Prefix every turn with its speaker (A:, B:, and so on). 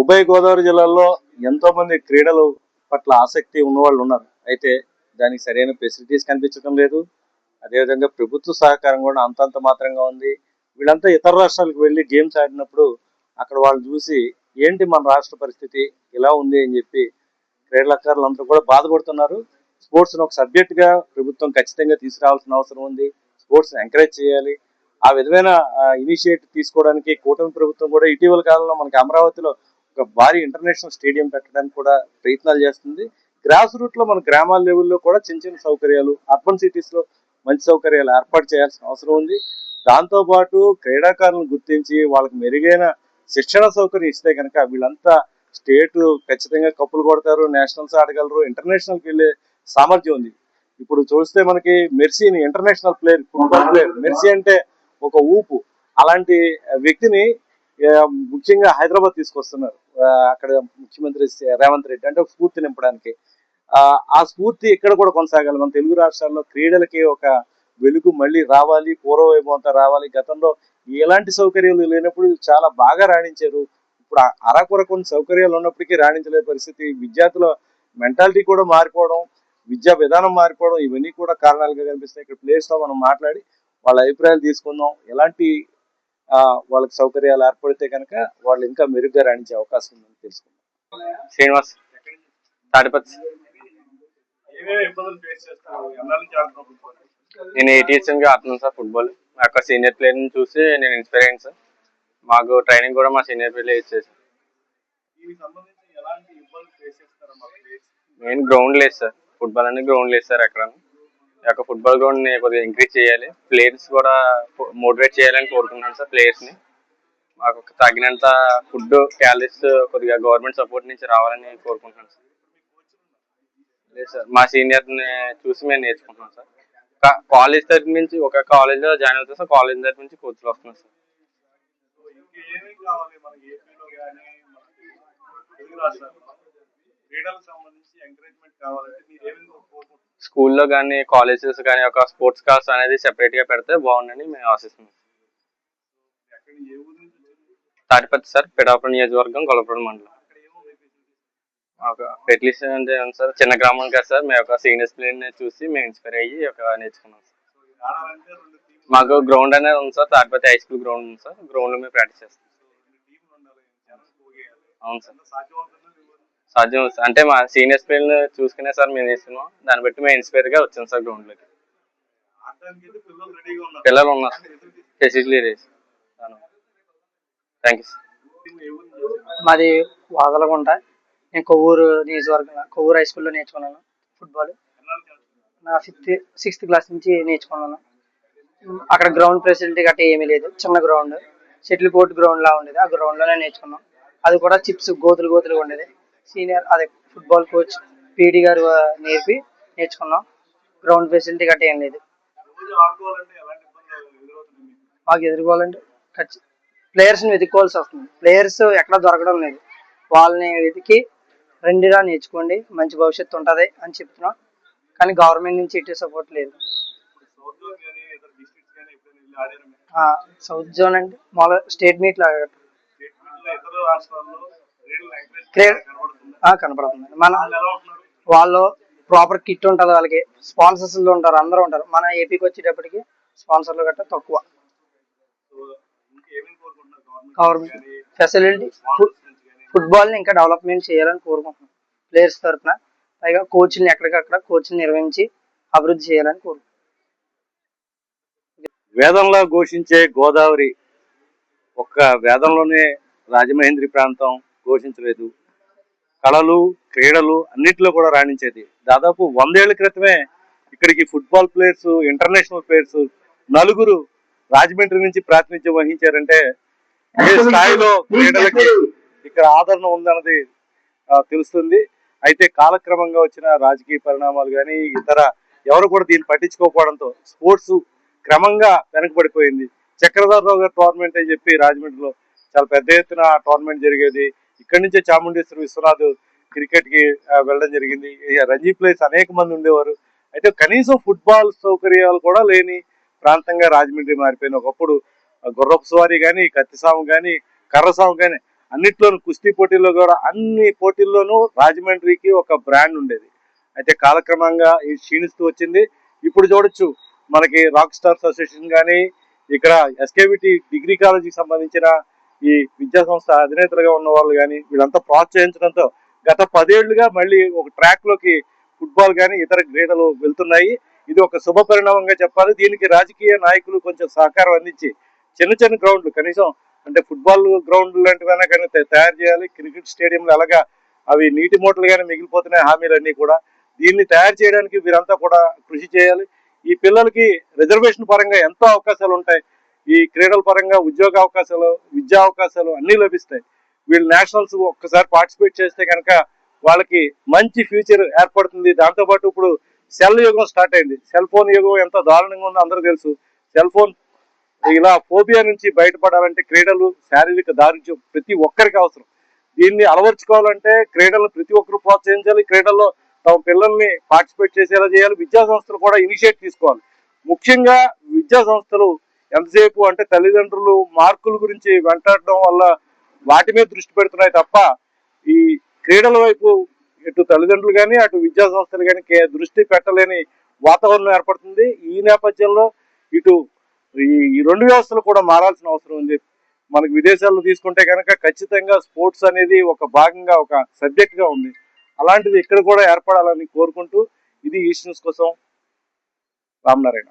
A: ఉభయ గోదావరి జిల్లాలో ఎంతో మంది క్రీడలు పట్ల ఆసక్తి ఉన్నవాళ్ళు ఉన్నారు. అయితే దానికి సరైన ఫెసిలిటీస్ కనిపించడం లేదు. అదేవిధంగా ప్రభుత్వ సహకారం కూడా అంతంత మాత్రంగా ఉంది. వీళ్ళంతా ఇతర రాష్ట్రాలకు వెళ్ళి గేమ్స్ ఆడినప్పుడు అక్కడ వాళ్ళు చూసి ఏంటి మన రాష్ట్ర పరిస్థితి ఇలా ఉంది అని చెప్పి క్రీడాకారులు అందరూ కూడా బాధపడుతున్నారు స్పోర్ట్స్ను ఒక సబ్జెక్ట్గా ప్రభుత్వం ఖచ్చితంగా తీసుకురావాల్సిన అవసరం ఉంది. స్పోర్ట్స్ని ఎంకరేజ్ చేయాలి. ఆ విధమైన ఇనిషియేటివ్ తీసుకోవడానికి కూటమి ప్రభుత్వం కూడా ఇటీవల కాలంలో మనకి అమరావతిలో ఒక భారీ ఇంటర్నేషనల్ స్టేడియం పెట్టడానికి కూడా ప్రయత్నాలు చేస్తుంది. గ్రాస్ రూట్లో మన గ్రామాల లెవెల్లో కూడా చిన్న చిన్న సౌకర్యాలు అర్బన్ సిటీస్లో మంచి సౌకర్యాలు ఏర్పాటు చేయాల్సిన అవసరం ఉంది. దాంతో పాటు క్రీడాకారులను గుర్తించి వాళ్ళకి మెరుగైన శిక్షణ సౌకర్యం ఇస్తే కనుక వీళ్ళంతా స్టేట్ ఖచ్చితంగా కప్పులు కొడతారు నేషనల్స్ ఆడగలరు ఇంటర్నేషనల్కి వెళ్ళే సామర్థ్యం ఉంది. ఇప్పుడు చూస్తే మనకి మెర్సీని international player football player Messi అంటే ఒక ఊపు. అలాంటి వ్యక్తిని ముఖ్యంగా హైదరాబాద్ తీసుకొస్తున్నారు. అక్కడ ముఖ్యమంత్రి రేవంత్ రెడ్డి అంటే ఒక స్ఫూర్తి నింపడానికి. ఆ, స్ఫూర్తి ఇక్కడ కూడా కొనసాగాలి. మన తెలుగు రాష్ట్రాల్లో క్రీడలకి ఒక వెలుగు మళ్ళీ రావాలి పూర్వవైభవం అంతా రావాలి. గతంలో ఎలాంటి సౌకర్యాలు లేనప్పుడు చాలా బాగా రాణించారు. ఇప్పుడు అరకొర కొన్ని సౌకర్యాలు ఉన్నప్పటికీ రాణించలే పరిస్థితి. విద్యార్థుల మెంటాలిటీ కూడా మారిపోవడం విద్యా విధానం మారిపోవడం ఇవన్నీ కూడా కారణాలుగా కనిపిస్తాయి ఇక్కడ ప్లేస్తో మనం మాట్లాడి వాళ్ళ అభిప్రాయాలు తీసుకుందాం. ఎలాంటి వాళ్ళకి సౌకర్యాలు ఏర్పడితే కనుక వాళ్ళు ఇంకా మెరుగ్గా రాణించే అవకాశం ఉందని తెలుసుకుందాం.
B: శ్రీనివాస్ తాడిపత్రి నేను ఎయిట్ ఇయర్స్ నుంచి ఆడుతున్నాను సార్ ఫుట్బాల్ మా యొక్క సీనియర్ ప్లేయర్ని చూసి నేను ఇన్స్పైర్ అయ్యాను సార్. మాకు ట్రైనింగ్ కూడా మా సీనియర్ ప్లేయర్ ఇచ్చేసి మెయిన్ గ్రౌండ్ లేదు సార్. ఫుట్బాల్ అనేది గ్రౌండ్ లేదు సార్ ఎక్కడ ఈ యొక్క ఫుట్బాల్ గ్రౌండ్ని కొద్దిగా ఇంక్రీజ్ చేయాలి. ప్లేయర్స్ కూడా మోటివేట్ చేయాలని కోరుకుంటున్నాను సార్ ప్లేయర్స్ని. మాకు తగినంత ఫుడ్ క్యాలరీస్ కొద్దిగా గవర్నమెంట్ సపోర్ట్ నుంచి రావాలని కోరుకుంటున్నాను సార్. లేదు సార్ మా సీనియర్ని చూసి మేము నేర్చుకుంటున్నాం సార్. కా- కాలేజ్ తరఫు నుంచి ఒక కాలేజ్లో జాయిన్ అవుతాం సార్ కాలేజ్ తరఫు నుంచి కోచ్లు వస్తున్నాం సార్.
A: క్రీడలకు సంబంధించి ఎంకరేజ్మెంట్ కావాలంటే మీరు ఏమేమి కోరుకుంటున్నారు?
B: స్కూల్లో కానీ కాలేజెస్ కానీ ఒక స్పోర్ట్స్ క్లాస్ అనేది సెపరేట్గా పెడితే బాగుందని మేము ఆశిస్తున్నాం.
A: ఎక్కడ ఏ ఊరు నుంచి వచ్చారు?
B: తాటిపత్రి సార్ పిడాపురం నియోజకవర్గం గొల్లపురం మండలం.
A: అక్కడ ఫెసిలిటీస్?
B: ఒక ఫెసిలిటీస్ అంటే సార్? చిన్న గ్రామం కదా సార్ మేము ఒక సీనియర్స్ ప్లేయర్ని చూసి మేము ఇన్స్పైర్ అయ్యి ఒక నేర్చుకున్నాం సార్.
A: సో ఇది ఆడాలంటే రెండు టీంలు
B: మాకు గ్రౌండ్ అనేది ఉంది sir Tadipatri high school ground ఉంది సార్ గ్రౌండ్లో మేము ప్రాక్టీస్ చేస్తాం.
A: రెండు టీంలు ఉండాలి. జనం పోగేయాలి.
B: అవును సార్.
A: ఎంత సాధ్యమవుతుందో తెలియదు.
B: సాధ్యం అంటే మా సీనియర్స్ ప్లేయర్ చూసుకునే సార్ మేము చేస్తున్నాం. దాన్ని బట్టి మేము ఇన్స్పైర్గా వచ్చాం సార్
A: గ్రౌండ్లోకి. పిల్లలు ఉన్నారు.
B: Facility race thank you sir
C: మాది వాదలగుంట నేను కొవ్వూరు నియోజకవర్గం కొవ్వూరు హై స్కూల్లో నేర్చుకున్నాను ఫుట్బాల్ నా ఫిఫ్త్ సిక్స్త్ క్లాస్ నుంచి నేర్చుకున్నాను. అక్కడ గ్రౌండ్ ఫెసిలిటీ గట్రా ఏమీ లేదు. చిన్న గ్రౌండ్ షటిల్ కోర్ట్ గ్రౌండ్ లా ఉండేది. ఆ గ్రౌండ్లోనే నేర్చుకున్నాం. అది కూడా చిప్స్ గోతులు గోతులుగా ఉండేది. సీనియర్ అదే ఫుట్బాల్ కోచ్ పీడి గారు నేర్పి నేర్చుకున్నాం. గ్రౌండ్ ఫెసిలిటీ గట్రా ఏం లేదు.
A: మీకు?
C: ఎదుర్కోవాలంటే ఖచ్చి ప్లేయర్స్ని వెతుక్కోవాల్సి వస్తుంది. ప్లేయర్స్ ఎక్కడ దొరకడం లేదు. వాళ్ళని వెతికి రెండుగా నేర్చుకోండి. మంచి భవిష్యత్తు ఉంటుంది అని చెప్తున్నాం. కానీ గవర్నమెంట్ నుంచి ఎటు సపోర్ట్ లేదు.
A: సౌత్ జోన్
C: అంటే మామూలుగా స్టేట్ మీట్ లాగా.
A: కనబడుతుంది
C: కనపడుతుంది. మన
A: వాళ్ళు
C: ప్రాపర్ కిట్ ఉంటుంది వాళ్ళకి. స్పాన్సర్స్ ఉంటారు అందరూ ఉంటారు. మన ఏపీకి వచ్చేటప్పటికి స్పాన్సర్లు గట్రా తక్కువ.
A: గవర్నమెంట్
C: ఫెసిలిటీ ఫుట్బాల్ని ఇంకా డెవలప్మెంట్ చేయాలని కోరుకుంటున్నాం. ప్లేయర్స్ తరఫున పైగా కోచ్ని ఎక్కడికక్కడ కోచ్ని నిర్వహించి అభివృద్ధి చేయాలని కోరుకుంటున్నాం.
A: వేదంలో ఘోషించే గోదావరి ఒక్క వేదంలోనే రాజమహేంద్రి ప్రాంతం ఘోషించలేదు. కళలు క్రీడలు అన్నిట్లో కూడా రాణించేది. దాదాపు వందేళ్ళ క్రితమే ఇక్కడికి ఫుట్బాల్ ప్లేయర్స్ ఇంటర్నేషనల్ ప్లేయర్స్ నలుగురు రాజమండ్రి నుంచి ప్రాతినిధ్యం వహించారంటే ఏ స్థాయిలో క్రీడలకి ఇక్కడ ఆదరణ ఉందన్నది తెలుస్తుంది. అయితే కాలక్రమంగా వచ్చిన రాజకీయ పరిణామాలు కానీ ఇతర ఎవరు కూడా దీన్ని పట్టించుకోకపోవడంతో స్పోర్ట్స్ క్రమంగా వెనకబడిపోయింది. చక్రధరరావు గారు టోర్నమెంట్ అని చెప్పి రాజమండ్రిలో చాలా పెద్ద ఎత్తున టోర్నమెంట్ జరిగేది. ఇక్కడి నుంచే చాముండేశ్వరి విశ్వనాథ్ క్రికెట్కి వెళ్ళడం జరిగింది. రంజీ ప్లేస్ అనేక మంది ఉండేవారు. అయితే కనీసం ఫుట్బాల్ సౌకర్యాలు కూడా లేని ప్రాంతంగా రాజమండ్రి మారిపోయింది. ఒకప్పుడు గుర్రపు స్వారీ కానీ కత్తిసాము కానీ కర్రసాము కానీ అన్నిట్లోనూ కుస్తీ పోటీల్లో కూడా అన్ని పోటీల్లోనూ రాజమండ్రికి ఒక బ్రాండ్ ఉండేది. అయితే కాలక్రమంగా ఇది క్షీణిస్తూ వచ్చింది. ఇప్పుడు చూడొచ్చు మనకి రాక్ స్టార్స్ అసోసియేషన్ కానీ ఇక్కడ ఎస్కేవిటి డిగ్రీ కాలేజీకి సంబంధించిన ఈ విద్యా సంస్థ అధినేతలుగా ఉన్న వాళ్ళు కానీ వీళ్ళంతా ప్రోత్సహించడంతో గత పదేళ్ళుగా మళ్ళీ ఒక ట్రాక్లోకి ఫుట్బాల్ కానీ ఇతర క్రీడలు వెళ్తున్నాయి. ఇది ఒక శుభ పరిణామంగా చెప్పాలి. దీనికి రాజకీయ నాయకులు కొంచెం సహకారం అందించి చిన్న చిన్న గ్రౌండ్లు కనీసం అంటే ఫుట్బాల్ గ్రౌండ్ లాంటివైనా కానీ తయారు చేయాలి. క్రికెట్ స్టేడియంలు అలాగా అవి నీటి మూటలు కానీ మిగిలిపోతున్నాయి హామీలన్నీ కూడా. దీన్ని తయారు చేయడానికి వీరంతా కూడా కృషి చేయాలి. ఈ పిల్లలకి రిజర్వేషన్ పరంగా ఎంతో అవకాశాలు ఉంటాయి ఈ క్రీడల పరంగా ఉద్యోగ అవకాశాలు విద్యా అవకాశాలు అన్నీ లభిస్తాయి. వీళ్ళు నేషనల్స్ ఒక్కసారి పార్టిసిపేట్ చేస్తే కనుక వాళ్ళకి మంచి ఫ్యూచర్ ఏర్పడుతుంది. దాంతోపాటు ఇప్పుడు సెల్ యుగం స్టార్ట్ అయింది. సెల్ ఫోన్ యుగం ఎంత దారుణంగా ఉందో అందరూ తెలుసు. సెల్ ఫోన్ ఇలా ఫోబియా నుంచి బయటపడాలంటే క్రీడలు శారీరక దారుణ్యం ప్రతి ఒక్కరికి అవసరం. దీన్ని అలవర్చుకోవాలంటే క్రీడలను ప్రతి ఒక్కరు ప్రోత్సహించాలి. క్రీడల్లో తమ పిల్లల్ని పార్టిసిపేట్ చేసేలా చేయాలి. విద్యా సంస్థలు కూడా ఇనిషియేట్ తీసుకోవాలి. ముఖ్యంగా విద్యా సంస్థలు ఎంతసేపు అంటే తల్లిదండ్రులు మార్కుల గురించి వెంటాడడం వల్ల వాటి మీద దృష్టి పెడుతున్నాయి తప్ప ఈ క్రీడల వైపు ఇటు తల్లిదండ్రులు కానీ అటు విద్యా సంస్థలు కానీ దృష్టి పెట్టలేని వాతావరణం ఏర్పడుతుంది. ఈ నేపథ్యంలో ఇటు ఈ రెండు వ్యవస్థలు కూడా మారాల్సిన అవసరం ఉంది. మనకు విదేశాల్లో తీసుకుంటే కనుక ఖచ్చితంగా స్పోర్ట్స్ అనేది ఒక భాగంగా ఒక సబ్జెక్ట్గా ఉంది. అలాంటిది ఇక్కడ కూడా ఏర్పడాలని కోరుకుంటూ ఇది ఈస్ట్ న్యూస్ కోసం రామనారాయణ.